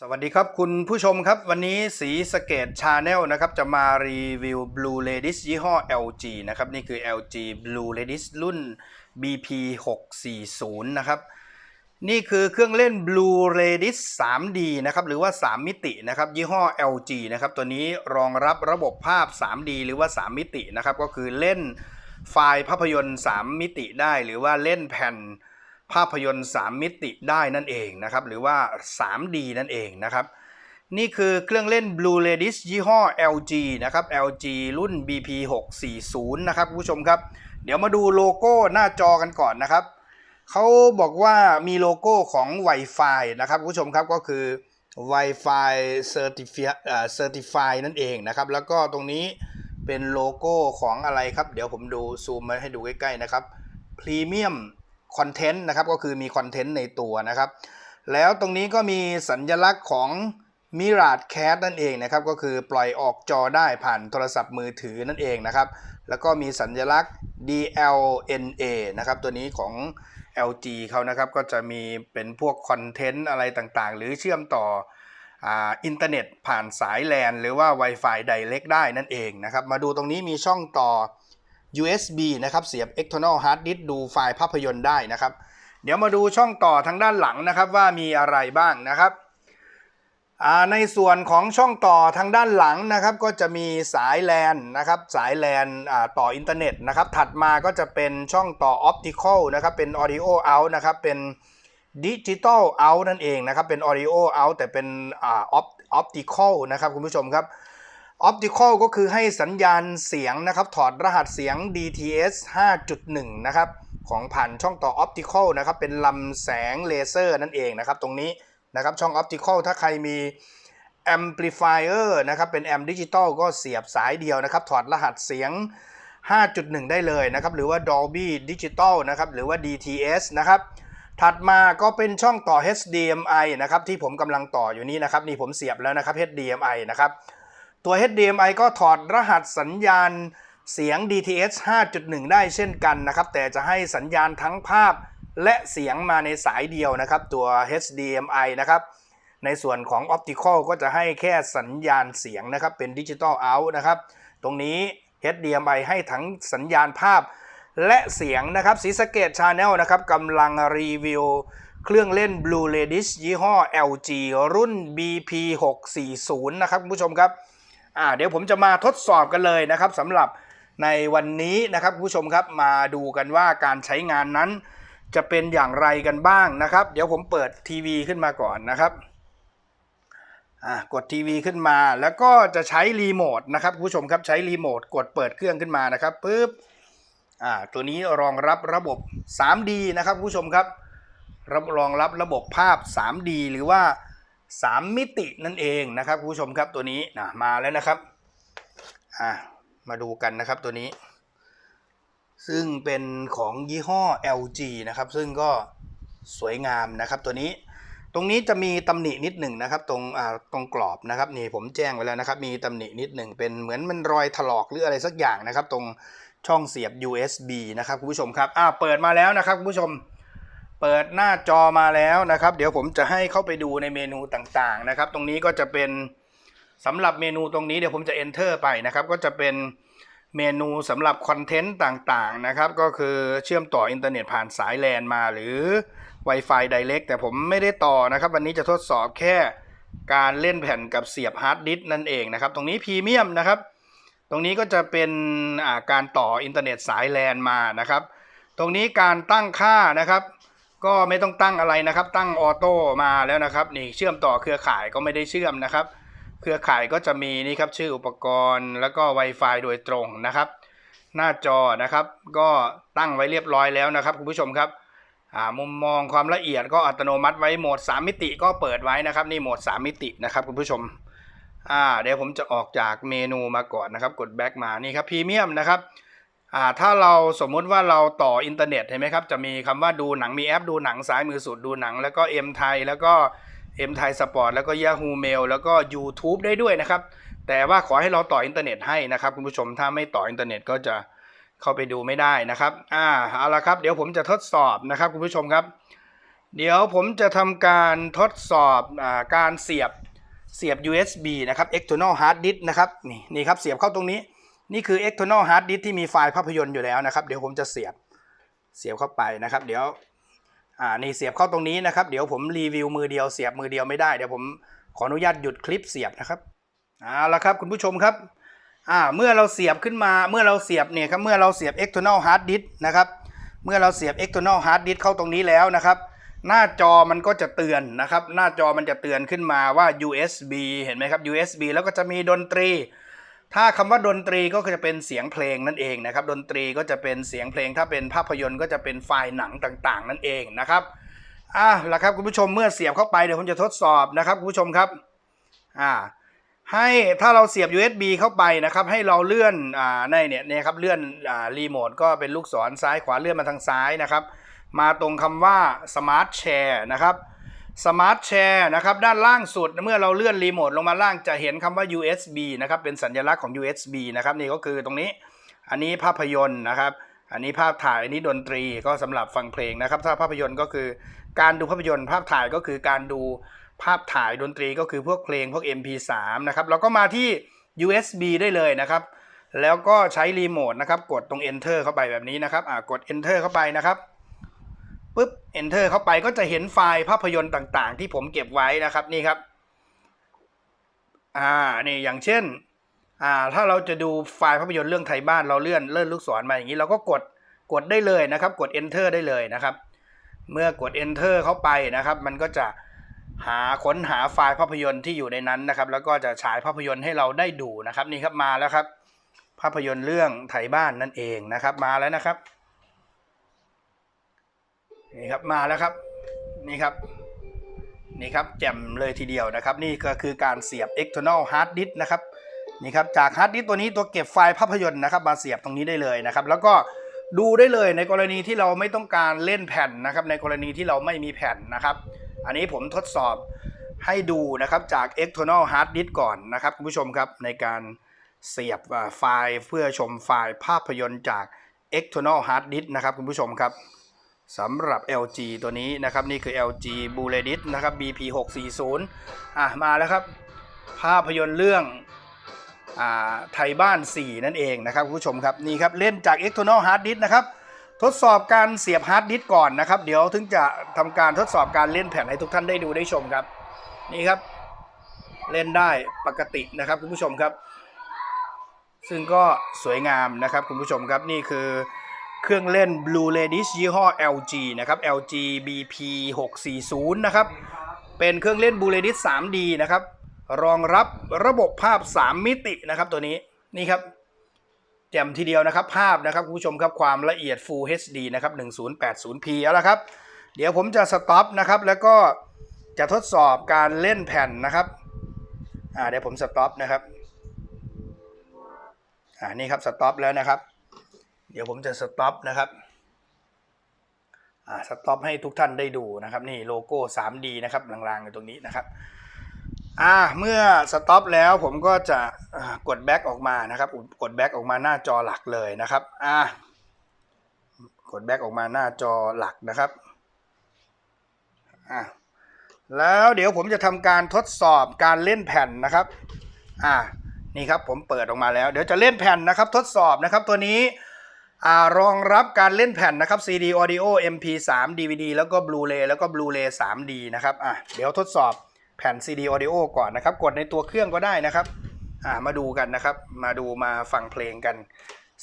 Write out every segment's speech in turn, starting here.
สวัสดีครับคุณผู้ชมครับ วันนี้สีสเกตชาแนลนะครับ จะมารีวิว Blue Ladies ยี่ห้อ LG นะครับ นี่คือ LG Blue Ladies รุ่น BP 640นะครับ นี่คือเครื่องเล่น Blue Ladies 3D นะครับ หรือว่า 3 มิตินะครับ ยี่ห้อ LG นะครับ ตัวนี้รองรับระบบภาพ 3D หรือว่า 3 มิตินะครับ ก็คือเล่นไฟล์ภาพยนตร์ 3 มิติได้ หรือว่าเล่นแผ่น ภาพยนตร์ 3 มิติได้นั่นเองนะครับหรือว่า 3D นั่นเองนะครับนี่คือเครื่องเล่น Blue l a d i s ยี่ห้อ LG นะครับ LG รุ่น BP 640นะครับผู้ชมครับ เดี๋ยวมาดูโลโก้หน้าจอกันก่อนนะครับเขาบอกว่ามีโลโก้ของ Wi-Fi นะครับผู้ชมครับก็คือ Wi-Fi Certifi- เอ่อ Certify นั่นเองนะครับ แล้วก็ตรงนี้เป็นโลโก้ของอะไรครับ เดี๋ยวผมดูซูมมาให้ดูใกล้ๆนะครับ Premium คอนเทนต์นะครับก็คือมีคอนเทนต์ในตัวนะครับ แล้วตรงนี้ก็มีสัญลักษณ์ของ Mirage Cast นั่นเองนะครับก็คือปล่อยออกจอได้ผ่านโทรศัพท์มือถือนั่นเองนะครับ แล้วก็มีสัญลักษณ์ DLNA นะครับตัวนี้ของ LG เขานะครับก็จะมีเป็นพวกคอนเทนต์อะไรต่างๆ หรือเชื่อมต่ออ,อินเทอร์เน็ตผ่านสายแลนหรือว่า Wi-Fi Direct ได้นั่นเองนะครับ มาดูตรงนี้มีช่องต่อ USB นะครับเสียบ external hard disk ดูไฟล์ภาพยนตร์ได้นะครับ เดี๋ยวมาดูช่องต่อทางด้านหลังนะครับว่ามีอะไรบ้างนะครับในส่วนของช่องต่อทางด้านหลังนะครับก็จะมีสายแลนนะครับสายแลนต่ออินเทอร์เน็ตนะครับถัดมาก็จะเป็นช่องต่อ optical นะครับเป็น audio out นะครับเป็น digital out นั่นเองนะครับเป็น audio out แต่เป็นอ่า opt- optical นะครับคุณผู้ชมครับ Optical ก็คือให้สัญญาณเสียงนะครับ ถอดรหัสเสียง DTS 5.1 นะครับ ของผ่านช่องต่อ Optical นะครับ เป็นลำแสงเลเซอร์นั่นเองนะครับ ตรงนี้นะครับช่อง Optical ถ้าใครมี Amplifier นะครับ เป็นแอมดิจิตอลก็เสียบสายเดียวนะครับ ถอดรหัสเสียง 5.1 ได้เลยนะครับ หรือว่า Dolby Digital นะครับ หรือว่า DTS นะครับ ถัดมาก็เป็นช่องต่อ HDMI นะครับ ที่ผมกำลังต่ออยู่นี้นะครับ นี่ผมเสียบแล้วนะครับ HDMI นะครับ ตัว HDMI ก็ถอดรหัสสัญญาณเสียง DTS 5.1 ได้เช่นกันนะครับ แต่จะให้สัญญาณทั้งภาพและเสียงมาในสายเดียวนะครับ ตัว HDMI นะครับ ในส่วนของ Optical ก็จะให้แค่สัญญาณเสียงนะครับ เป็น Digital Out นะครับ ตรงนี้ HDMI ให้ทั้งสัญญาณภาพและเสียงนะครับสีสเกตชาแนลนะครับกำลังรีวิวเครื่องเล่น Blue Ladies ยี่ห้อ LG รุ่น BP 640 นะครับคุณผู้ชมครับ อ่าเดี๋ยวผมจะมาทดสอบกันเลยนะครับสำหรับในวันนี้นะครับคุณผู้ชมครับมาดูกันว่าการใช้งานนั้น จะเป็นอย่างไรกันบ้างนะครับ เดี๋ยวผมเปิดทีวีขึ้นมาก่อนนะครับอ่ากดทีวีขึ้นมาแล้วก็จะใช้รีโมทนะครับคุณผู้ชมครับใช้รีโมทกดเปิดเครื่องขึ้นมานะครับปึ๊บอ่าตัวนี้รองรับระบบ 3D นะครับคุณผู้ชมครับรับรองรับระบบภาพ 3D หรือว่า 3 มิตินั่นเองนะครับคุณผู้ชมครับตัวนี้นะมาแล้วนะครับอ่ามาดูกันนะครับตัวนี้ ซึ่งเป็นของยี่ห้อ LG นะครับ ซึ่งก็สวยงามนะครับตัวนี้ ตรงนี้จะมีตำหนินิดหนึ่งนะครับ ตรงอ่าตรงกรอบนะครับนี่ผมแจ้งไว้แล้วนะครับ มีตำหนินิดหนึ่งเป็นเหมือนมันรอยถลอกหรืออะไรสักอย่างนะครับ ตรงช่องเสียบ USB นะครับคุณผู้ชมครับอ่าเปิดมาแล้วนะครับคุณผู้ชม เปิดหน้าจอมาแล้วนะครับ เดี๋ยวผมจะให้เข้าไปดูในเมนูต่างๆนะครับ ตรงนี้ก็จะเป็นสำหรับเมนูตรงนี้เดี๋ยวผมจะ enter ไปนะครับ ก็จะเป็นเมนูสำหรับคอนเทนต์ต่างๆนะครับ ก็คือเชื่อมต่ออินเทอร์เน็ตผ่านสายแลนมาหรือ Wi-Fi Direct แต่ผมไม่ได้ต่อนะครับ วันนี้จะทดสอบแค่การเล่นแผ่นกับเสียบฮาร์ดดิสนั่นเองนะครับ ตรงนี้พรีเมียมนะครับ ตรงนี้ก็จะเป็นการต่ออินเทอร์เน็ตสายแลนมานะครับ ตรงนี้การตั้งค่านะครับ ก็ไม่ต้องตั้งอะไรนะครับ ตั้งออโต้มาแล้วนะครับนี่เชื่อมต่อเครือข่ายก็ไม่ได้เชื่อมนะครับ เครือข่ายก็จะมีนี่ครับชื่ออุปกรณ์แล้วก็ Wi-Fi โดยตรงนะครับ หน้าจอนะครับ ก็ตั้งไว้เรียบร้อยแล้วนะครับคุณผู้ชมครับอ่ามุมมองความละเอียดก็อัตโนมัติไว้โหมด 3 มิติก็เปิดไว้นะครับนี่โหมด 3 มิตินะครับคุณผู้ชมอ่าเดี๋ยวผมจะออกจากเมนูมาก่อนนะครับ กดแบ็กมานี่ครับพรีเมียมนะครับ อ่าถ้าเราสมมุติว่าเราต่ออินเทอร์เน็ตเห็นไหมครับ จะมีคำว่าดูหนังมีแอปดูหนังซ้ายมือสุดดูหนัง แล้วก็ M ไทยแล้วก็ M ไทยสปอร์ตแล้วก็ Yahoo Mail แล้วก็ YouTube ได้ด้วยนะครับ แต่ว่าขอให้เราต่ออินเทอร์เน็ตให้นะครับคุณผู้ชมถ้าไม่ต่ออินเทอร์เน็ตก็จะเข้าไปดูไม่ได้นะครับอ่าเอาละครับ เดี๋ยวผมจะทดสอบนะครับคุณผู้ชมครับ เดี๋ยวผมจะทำการทดสอบอาการเสียบเสียบ USB นะครับ external hard disk นะครับนี่นี่ครับเสียบเข้าตรงนี้ นี่คือ external hard disk ที่มีไฟล์ภาพยนตร์อยู่แล้วนะครับ เดี๋ยวผมจะเสียบเสียบเข้าไปนะครับ เดี๋ยวอ่านี่เสียบเข้าตรงนี้นะครับ เดี๋ยวผมรีวิวมือเดียวเสียบมือเดียวไม่ได้เดี๋ยวผมขออนุญาตหยุดคลิปเสียบนะครับเอาละครับคุณผู้ชมครับอ่าเมื่อเราเสียบขึ้นมาเมื่อเราเสียบเนี่ยครับเมื่อเราเสียบ external hard disk นะครับเมื่อเราเสียบ external hard disk เข้าตรงนี้แล้วนะครับ หน้าจอมันก็จะเตือนนะครับ หน้าจอมันจะเตือนขึ้นมาว่า USB เห็นไหมครับ USB แล้วก็จะมีดนตรี ถ้าคำว่าดนตรีก็จะเป็นเสียงเพลงนั่นเองนะครับ ดนตรีก็จะเป็นเสียงเพลง ถ้าเป็นภาพยนตร์ก็จะเป็นไฟล์หนังต่างๆ นั่นเองนะครับอะละครับคุณผู้ชมเมื่อเสียบเข้าไปเดี๋ยวผมจะทดสอบนะครับคุณผู้ชมครับอ่าให้ถ้าเราเสียบ USB เข้าไปนะครับให้เราเลื่อนอ่าในเนี่ยเนี่ยครับเลื่อนอ่ารีโมทก็เป็นลูกศรซ้ายขวาเลื่อนมาทางซ้ายนะครับ มาตรงคำว่า Smart Share นะครับ Smart Share นะครับด้านล่างสุดเมื่อเราเลื่อนรีโมทลงมาล่างจะเห็นคำว่า USB นะครับเป็นสัญลักษณ์ของ USB นะครับนี่ก็คือตรงนี้ อันนี้ภาพยนตร์นะครับ อันนี้ภาพถ่ายอันนี้ดนตรีก็สำหรับฟังเพลงนะครับ ถ้าภาพยนตร์ก็คือการดูภาพยนตร์ ภาพถ่ายก็คือการดูภาพถ่ายดนตรีก็คือพวกเพลงพวก MP3 นะครับเราก็มาที่ USB ได้เลยนะครับ แล้วก็ใช้รีโมทนะครับกดตรง Enter เข้าไปแบบนี้นะครับกด Enter เข้าไปนะครับ ปุ๊บ enter เข้าไปก็จะเห็นไฟล์ภาพยนตร์ต่างๆ ที่ผมเก็บไว้นะครับนี่ครับอ่านี่อย่างเช่นอ่าถ้าเราจะดูไฟล์ภาพยนตร์เรื่องไทยบ้านเราเลื่อนเลื่อนลูกศรมาอย่างนี้เราก็กดกดได้เลยนะครับ กด enter ได้เลยนะครับ เมื่อกด enter เข้าไปนะครับ มันก็จะหาค้นหาไฟล์ภาพยนตร์ที่อยู่ในนั้นนะครับ แล้วก็จะฉายภาพยนตร์ให้เราได้ดูนะครับ นี่ครับมาแล้วครับ ภาพยนตร์เรื่องไทยบ้านนั่นเองนะครับ มาแล้วนะครับ นี่ครับมาแล้วครับนี่ครับนี่ครับแจ่มเลยทีเดียวนะครับ นี่ก็คือการเสียบ external hard disk นะครับนี่ครับจาก hard disk ตัวนี้ตัวเก็บไฟล์ภาพยนตร์นะครับมาเสียบตรงนี้ได้เลยนะครับ แล้วก็ดูได้เลยในกรณีที่เราไม่ต้องการเล่นแผ่นนะครับ ในกรณีที่เราไม่มีแผ่นนะครับ อันนี้ผมทดสอบให้ดูนะครับจาก external hard disk ก่อนนะครับคุณผู้ชมครับในการเสียบไฟล์เพื่อชมไฟล์ภาพยนตร์จาก external hard disk นะครับคุณผู้ชมครับ สำหรับ LG ตัวนี้นะครับ นี่คือ LG b u l e d i s นะครับ BP 640อะมาแล้วครับ ภาพยนตร์เรื่องอ่าไทยบ้าน 4 นั่นเองนะครับคุณผู้ชมครับนี่ครับ เล่นจาก external hard disk นะครับทดสอบการเสียบฮาร์ดดิสก์ก่อนนะครับ เดี๋ยวถึงจะทำการทดสอบการเล่นแผ่นให้ทุกท่านได้ดูได้ชมครับ นี่ครับ เล่นได้ปกตินะครับคุณผู้ชมครับ ซึ่งก็สวยงามนะครับคุณผู้ชมครับนี่คือ เครื่องเล่น Blu-ray Disc ยี่ห้อ LG นะครับ LG BP 640นะครับ เป็นเครื่องเล่น Blu-ray Disc 3D นะครับ รองรับระบบภาพ 3 มิตินะครับตัวนี้นี่ครับแจ่มทีเดียวนะครับภาพนะครับคุณผู้ชมครับความละเอียด Full HD นะครับ 1080p เอาละครับ เดี๋ยวผมจะสต็อปนะครับ แล้วก็จะทดสอบการเล่นแผ่นนะครับอ่าเดี๋ยวผมสต็อปนะครับอ่านี่ครับสต็อปแล้วนะครับ เดี๋ยวผมจะสต็อปนะครับสต็อปให้ทุกท่านได้ดูนะครับ นี่โลโก้ 3D นะครับลางๆอยู่ตรงนี้นะครับอ่าเมื่อสต็อปแล้วผมก็จะกดแบ็กออกมานะครับ กดแบ็กออกมาหน้าจอหลักเลยนะครับอ่ากดแบ็กออกมาหน้าจอหลักนะครับอ่าแล้วเดี๋ยวผมจะทำการทดสอบการเล่นแผ่นนะครับอ่านี่ครับผมเปิดออกมาแล้ว เดี๋ยวจะเล่นแผ่นนะครับ ทดสอบนะครับตัวนี้ รองรับการเล่นแผ่นนะครับ CD Audio MP3 DVD แล้วก็ Blu-ray แล้วก็ Blu-ray 3D นะครับอะเดี๋ยวทดสอบแผ่น CD Audio ก่อนนะครับ กดในตัวเครื่องก็ได้นะครับอ่ามาดูกันนะครับ มาดูมาฟังเพลงกัน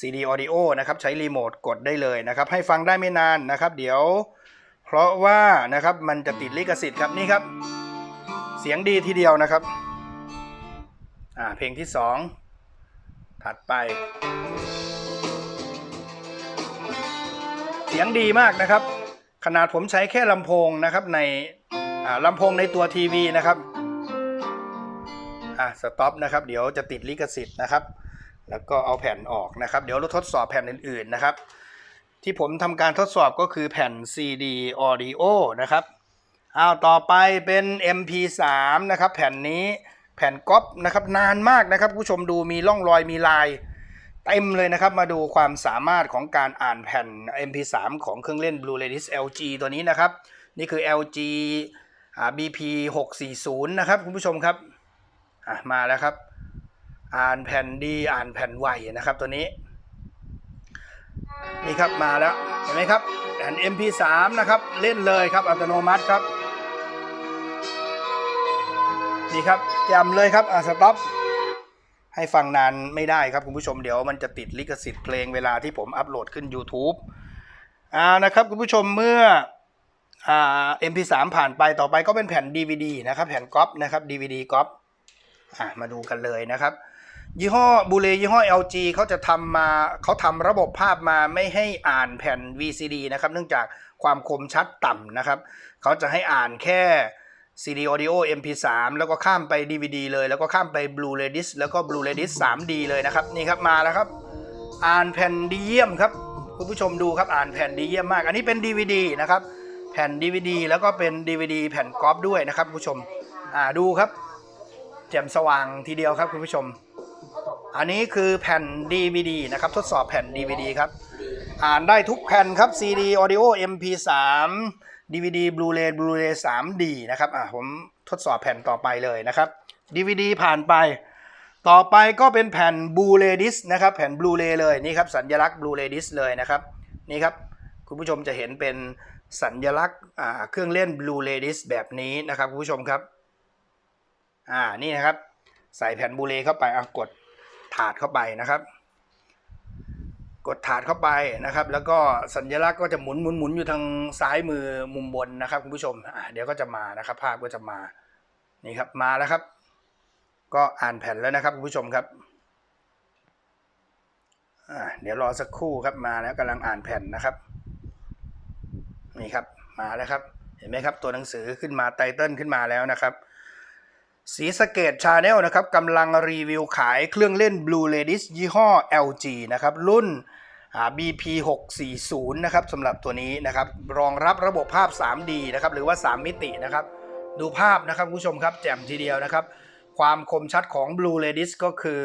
CD Audio นะครับ ใช้รีโมทกดได้เลยนะครับ ให้ฟังได้ไม่นานนะครับ เดี๋ยว เพราะว่านะครับมันจะติดลิขสิทธิ์ครับนี่ครับ เสียงดีทีเดียวนะครับอ่าเพลงที่ 2 ถัดไป เสียงดีมากนะครับ ขนาดผมใช้แค่ลำโพงนะครับในลำโพงในตัวทีวีนะครับอ่าสต็อปนะครับเดี๋ยวจะติดลิขสิทธิ์นะครับ แล้วก็เอาแผ่นออกนะครับ เดี๋ยวเราทดสอบแผ่นอื่นๆนะครับ ที่ผมทำการทดสอบก็คือแผ่น CD Audio นะครับอ้าวต่อไปเป็น MP3 นะครับ แผ่นนี้แผ่นก๊อปนะครับนานมากนะครับ ผู้ชมดูมีร่องรอยมีลาย เต็มเลยนะครับ มาดูความสามารถของการอ่านแผ่น MP3 ของเครื่องเล่น Blu-ray Disc LG ตัวนี้นะครับ นี่คือ LG อ BP 640นะครับคุณผู้ชมครับมาแล้วครับ อ่านแผ่นดีอ่านแผ่นไวนะครับตัวนี้ นี่ครับมาแล้วเห็นไหมครับแผ่น MP3 นะครับเล่นเลยครับอัตโนมัติครับนี่ครับจำเลยครับอะสต็อป ให้ฟังนานไม่ได้ครับคุณผู้ชมเดี๋ยวมันจะติดลิขสิทธิ์เพลงเวลาที่ผมอัปโหลดขึ้น YouTube อ่านะครับคุณผู้ชมเมื่ออ่า MP3 ผ่านไปต่อไปก็เป็นแผ่น DVD นะครับแผ่นก๊อปนะครับ DVD ก๊อปอะมาดูกันเลยนะครับ ยี่ห้อบูเลยี่ห้อ LG เขาจะทำมาเขาทำระบบภาพมาไม่ให้อ่านแผ่น VCD นะครับ เนื่องจากความคมชัดต่ำนะครับ เขาจะให้อ่านแค่ CD Audio MP3 แล้วก็ข้ามไป DVD เลย แล้วก็ข้ามไป Blu-ray Disc แล้วก็ Blu-ray Disc 3D เลยนะครับ นี่ครับมาแล้วครับ อ่านแผ่นดีเยี่ยมครับ คุณผู้ชมดูครับอ่านแผ่นดีเยี่ยมมาก อันนี้เป็น DVD นะครับ แผ่น DVD แล้วก็เป็น DVD แผ่นกรอบด้วยนะครับคุณผู้ชมอ่าดูครับ แจ่มสว่างทีเดียวครับคุณผู้ชม อันนี้คือแผ่น DVD นะครับทดสอบแผ่น DVD ครับ อ่านได้ทุกแผ่นครับ CD Audio MP3 DVD Blu-ray Blu-ray 3D นะครับอะผมทดสอบแผ่นต่อไปเลยนะครับ DVD ผ่านไป ต่อไปก็เป็นแผ่น Blu-ray Disc นะครับแผ่น Blu-ray เลยนี่ครับสัญลักษณ์ Blu-ray Disc เลยนะครับนี่ครับคุณผู้ชมจะเห็นเป็นสัญลักษณ์อ่าเครื่องเล่น Blu-ray Disc แบบนี้นะครับคุณผู้ชมครับอ่านี่นะครับใส่แผ่นบูเลเข้าไปอะกดถาดเข้าไปนะครับ กดถาดเข้าไปนะครับ แล้วก็สัญลักษณ์ก็จะหมุนหมุนหมุนอยู่ทางซ้ายมือมุมบนนะครับคุณผู้ชมเดี๋ยวก็จะมานะครับ ภาพก็จะมานี่ครับมาแล้วครับ ก็อ่านแผ่นแล้วนะครับคุณผู้ชมครับเดี๋ยวรอสักครู่ครับมาแล้วกำลังอ่านแผ่นนะครับนี่ครับมาแล้วครับ เห็นไหมครับตัวหนังสือขึ้นมาไตเติลขึ้นมาแล้วนะครับ สีสเกตชาแนลนะครับกำลังรีวิวขายเครื่องเล่น Blue Ladies ยี่ห้อ LG นะครับ รุ่น BP 640นะครับสำหรับตัวนี้นะครับ รองรับระบบภาพ 3D นะครับหรือว่า 3 มิตินะครับ ดูภาพนะครับผู้ชมครับแจ่มทีเดียวนะครับ ความคมชัดของ Blue Ladies ก็คือ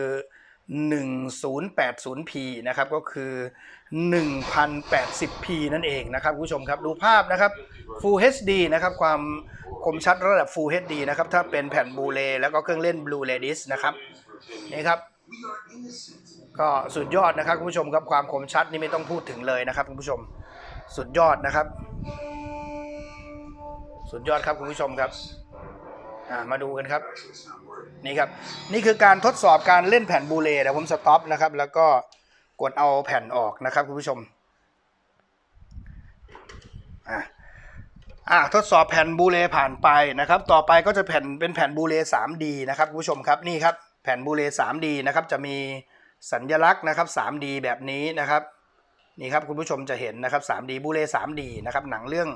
1080p นะครับก็คือ 1080p นั่นเองนะครับคุณผู้ชมครับ ดูภาพนะครับ Full HD นะครับ ความคมชัดระดับ Full HD นะครับ ถ้าเป็นแผ่นบูเลแล้วก็เครื่องเล่น Blue Ladies นะครับ นี่ครับ ก็สุดยอดนะครับคุณผู้ชมครับ ความคมชัดนี่ไม่ต้องพูดถึงเลยนะครับคุณผู้ชม สุดยอดนะครับ สุดยอดครับคุณผู้ชมครับมาดูกันครับนี่ครับ นี่คือการทดสอบการเล่นแผ่นบูเลเดี๋ยวผมสต็อปนะครับ แล้วก็ กดเอาแผ่นออกนะครับคุณผู้ชมอะอะทดสอบแผ่นบูเลผ่านไปนะครับ ต่อไปก็จะแผ่นเป็นแผ่นบูเล 3D นะครับคุณผู้ชมครับนี่ครับแผ่นบูเล 3D นะครับจะมีสัญลักษณ์นะครับ 3D แบบนี้นะครับนี่ครับคุณผู้ชมจะเห็นนะครับ 3D บูเล 3D นะครับหนังเรื่อง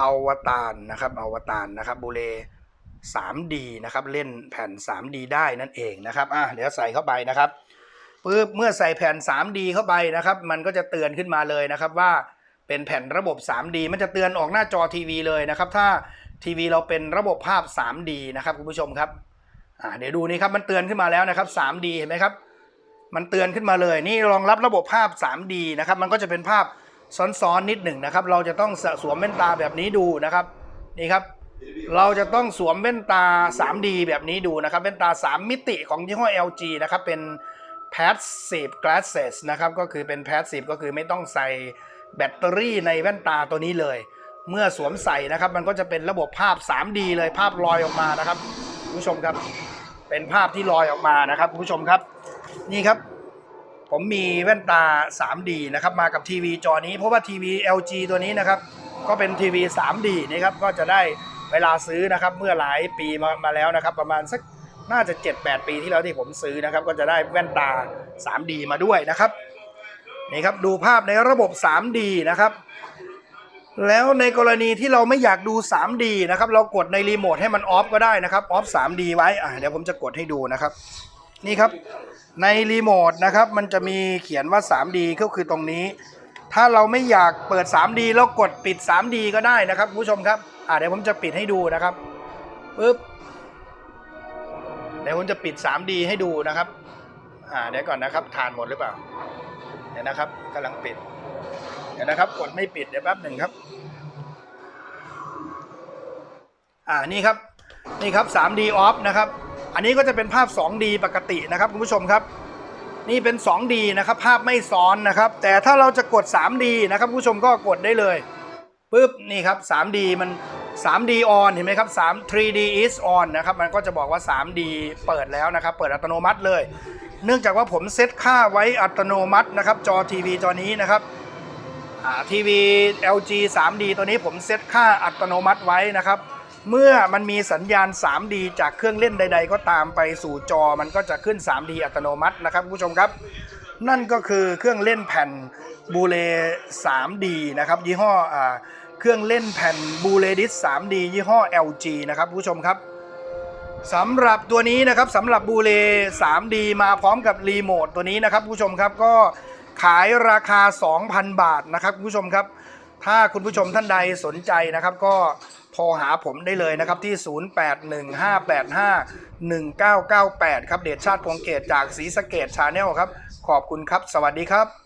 อวตารนะครับอวตารนะครับบูเล 3D นะครับเล่นแผ่น 3D ได้นั่นเองนะครับอะเดี๋ยวใส่เข้าไปนะครับ ปึ๊บเมื่อใส่แผ่น 3D เข้าไปนะครับ มันก็จะเตือนขึ้นมาเลยนะครับว่าเป็นแผ่นระบบ 3D มันจะเตือนออกหน้าจอทีวีเลยนะครับ ถ้าทีวีเราเป็นระบบภาพ 3D นะครับคุณผู้ชมครับเดี๋ยวดูนี่ครับมันเตือนขึ้นมาแล้วนะครับ 3D เห็นไหมครับ มันเตือนขึ้นมาเลย นี่รองรับระบบภาพ 3D นะครับ มันก็จะเป็นภาพซ้อนๆนิดหนึ่งนะครับ เราจะต้องสวมแว่นตาแบบนี้ดูนะครับ นี่ครับ เราจะต้องสวมแว่นตา 3D แบบนี้ดูนะครับ แว่นตา 3 มิติของยี่ห้อ LG นะครับ เป็น passive glasses นะครับก็คือเป็น passive ก็คือไม่ต้องใส่แบตเตอรี่ในแว่นตาตัวนี้เลย เมื่อสวมใส่นะครับ มันก็จะเป็นระบบภาพ 3D เลยภาพลอยออกมานะครับคุณผู้ชมครับ เป็นภาพที่ลอยออกมานะครับคุณผู้ชมครับ นี่ครับ ผมมีแว่นตา 3D นะครับ มากับทีวีจอนี้เพราะว่าทีวี LG ตัวนี้นะครับ ก็เป็นทีวี 3D นะครับก็จะได้เวลาซื้อนะครับ เมื่อหลายปีมามาแล้วนะครับ ประมาณสัก น่าจะ 7-8 ปีที่แล้วที่ผมซื้อนะครับ ก็จะได้แว่นตา 3D มาด้วยนะครับนี่ครับดูภาพในระบบ 3D นะครับ แล้วในกรณีที่เราไม่อยากดู 3D นะครับ เรากดในรีโมทให้มันออฟก็ได้นะครับออฟ 3D ไว้อะเดี๋ยวผมจะกดให้ดูนะครับ นี่ครับในรีโมทนะครับมันจะมีเขียนว่า 3D ก็คือตรงนี้ ถ้าเราไม่อยากเปิด 3D แล้วกดปิด 3D ก็ได้นะครับผู้ชมครับอ่าเดี๋ยวผมจะปิดให้ดูนะครับปึ๊บ ดี๋ยวผมจะปิด 3D ให้ดูนะครับ อ่าเดี๋ยวก่อนนะครับทานหมดหรือเปล่า เดี๋ยวนะครับกำลังปิด เดี๋ยวนะครับ กดไม่ปิดเดี๋ยวแป๊บหนึ่งครับ อ่านี่ครับนี่ครับ 3D off นะครับ อันนี้ก็จะเป็นภาพ 2D ปกตินะครับคุณผู้ชมครับ นี่เป็น 2D นะครับภาพไม่ซ้อนนะครับ แต่ถ้าเราจะกด 3D นะครับคุณผู้ชมก็กดได้เลยปุ๊บนี่ครับ 3D มัน 3D on เห็นไหมครับ3 3D is on นะครับมันก็จะบอกว่า 3D เปิดแล้วนะครับ เปิดอัตโนมัติเลย เนื่องจากว่าผมเซตค่าไว้อัตโนมัตินะครับ จอทีวีจอนี้นะครับทีวี LG 3D ตัวนี้ผมเซตค่าอัตโนมัติไว้นะครับ เมื่อมันมีสัญญาณ 3D จากเครื่องเล่นใด ๆ ก็ตามไปสู่จอมันก็จะขึ้น 3D อัตโนมัตินะครับผู้ชมครับ นั่นก็คือเครื่องเล่นแผ่นบูเล 3D นะครับยี่ห้ออ เครื่องเล่นแผ่นบูเลดิส 3D ยี่ห้อ LG นะครับผู้ชมครับสำหรับตัวนี้นะครับสำหรับบูเล 3D มาพร้อมกับรีโมทตัวนี้นะครับผู้ชมครับก็ขายราคา 2,000 บาทนะครับผู้ชมครับ ถ้าคุณผู้ชมท่านใดสนใจนะครับ ก็โทรหาผมได้เลยนะครับที่ 0815851998 ครับเดชชาติพงเกตจากศรีสะเกดชาแนลครับ ขอบคุณครับ สวัสดีครับ